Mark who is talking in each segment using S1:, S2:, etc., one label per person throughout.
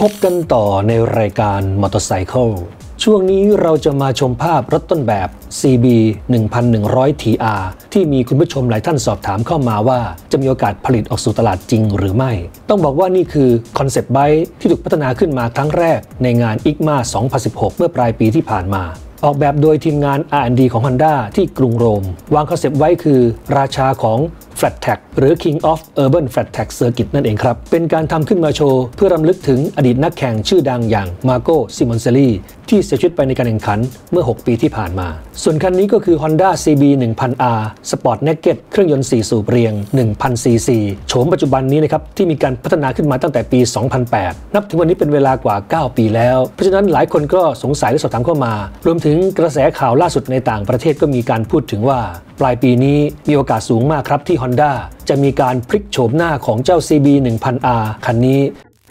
S1: พบกันต่อในรายการมอเตอร์ไซค์ช่วงนี้เราจะมาชมภาพรถต้นแบบ CB 1100 TR ที่มีคุณผู้ชมหลายท่านสอบถามเข้ามาว่า จะมีโอกาสผลิตออกสู่ตลาดจริงหรือไม่ ต้องบอกว่านี่คือคอนเซปต์ไบค์ที่ถูกพัฒนาขึ้นมาครั้งแรกในงาน ICMA 2016 เมื่อปลายปีที่ผ่านมา ออกแบบโดยทีมงาน R&D ของ Honda ที่กรุงโรม วางคอนเซปต์ไว้คือ ราชาของ Flat Tax หรือ King of Urban Flat Tax Circuit นั่นเองครับ เป็นการทำขึ้นมาโชว์เพื่อรำลึกถึงอดีตนักแข่งชื่อดังอย่างมาโกซิมอนเซลีที่เสียชีวิตไปในการแข่งขันเมื่อ 6 ปีที่ผ่านมา ส่วนคันนี้ก็คือ Honda CB 1000R Sport Naked เครื่องยนต์ 4 สูบเรียง 1000cc โฉมปัจจุบันนี้นะครับที่มีการพัฒนาขึ้นมาตั้งแต่ปี 2008 นับถึงวันนี้เป็นเวลากว่า 9 ปีแล้ว เพราะฉะนั้นหลายคนก็สงสัยและสอบถามเข้ามา รวมถึงกระแสข่าวล่าสุดในต่างประเทศก็มีการพูดถึงว่า ปลายปีนี้มีโอกาสสูงมากครับที่ Honda จะมีการพลิกโฉมหน้าของเจ้า CB 1000R คันนี้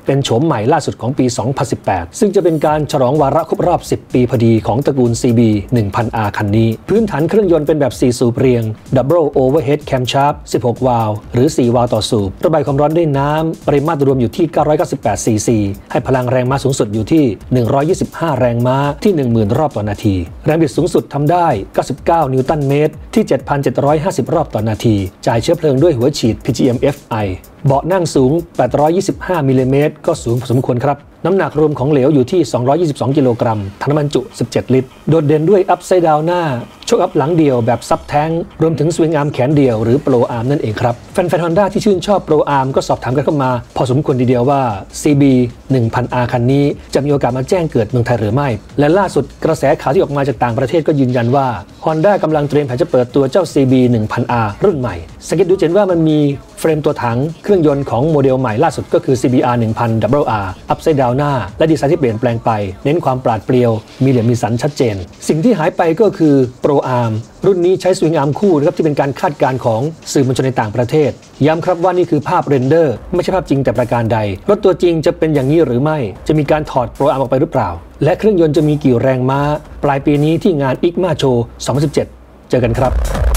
S1: เป็นโฉมใหม่ล่าสุดของปี 2018 ซึ่งจะเป็นการฉลองวาระครบรอบ 10 ปีพอดีของตระกูล CB 1000R คันนี้ พื้นฐานเครื่องยนต์เป็นแบบ 4 สูบเรียง Double Overhead Camshaft 16 วาล์วหรือ 4 วาล์วต่อสูบ ระบายความร้อนด้วยน้ำ ปริมาตรรวมอยู่ที่ 998 cc ให้พลังแรงม้าสูงสุดอยู่ที่ 125 แรงม้าที่ 10,000 รอบต่อนาที แรงบิดสูงสุดทำได้ 99 นิวตันเมตร ที่ 7,750 รอบต่อนาที จ่ายเชื้อเพลิงด้วยหัวฉีด PGM FI เบาะนั่งสูง 825มิลลิเมตรก็สูงพอสมควรครับ น้ำหนักรวมของเหลวอยู่ที่ 222 กิโลกรัมถังน้ำมันจุ 17 ลิตร โดดเด่นด้วยอัพไซด์ดาวหน้าโชคอัพหลังเดียวแบบซับแท้ง รวมถึงสวิงอาร์มแขนเดียวหรือโปรอาร์มนั่นเองครับ แฟนๆฮอนด้าที่ชื่นชอบโปรอาร์มก็สอบถามกันเข้ามา พอสมควรทีเดียวว่า CB 1000R คันนี้จะมีโอกาสมาแจ้งเกิดเมืองไทยหรือไม่ และล่าสุดกระแสข่าวที่ออกมาจากต่างประเทศก็ยืนยันว่า Honda กำลังเตรียมแผนจะเปิดตัวเจ้า CB 1000R รุ่นใหม่สังเกตดูเห็นว่ามันมี รมตัวถังเครื่องยนต์ของโมเดลใหม่ล่าสุดก็คือ CBR 1000 WR อัพไซด์ดาวหน้า และดีไซน์ที่เปลี่ยนแปลงไป เน้นความปราดเปรียว มีเหลี่ยมมีสันชัดเจน สิ่งที่หายไปก็คือ Pro Arm รุ่นนี้ใช้สวิงอาร์มคู่นะครับที่เป็นการคาดการณ์ของสื่อมวลชนในต่างประเทศ ย้ำครับว่านี่คือภาพเรนเดอร์ ไม่ใช่ภาพจริงแต่ประการใด รถตัวจริงจะเป็นอย่างนี้หรือไม่ จะมีการถอดโปรอาร์มออกไปหรือเปล่า และเครื่องยนต์จะมีกี่แรงม้า ปลายปีนี้ที่งาน ICMA Show 2017 เจอกันครับ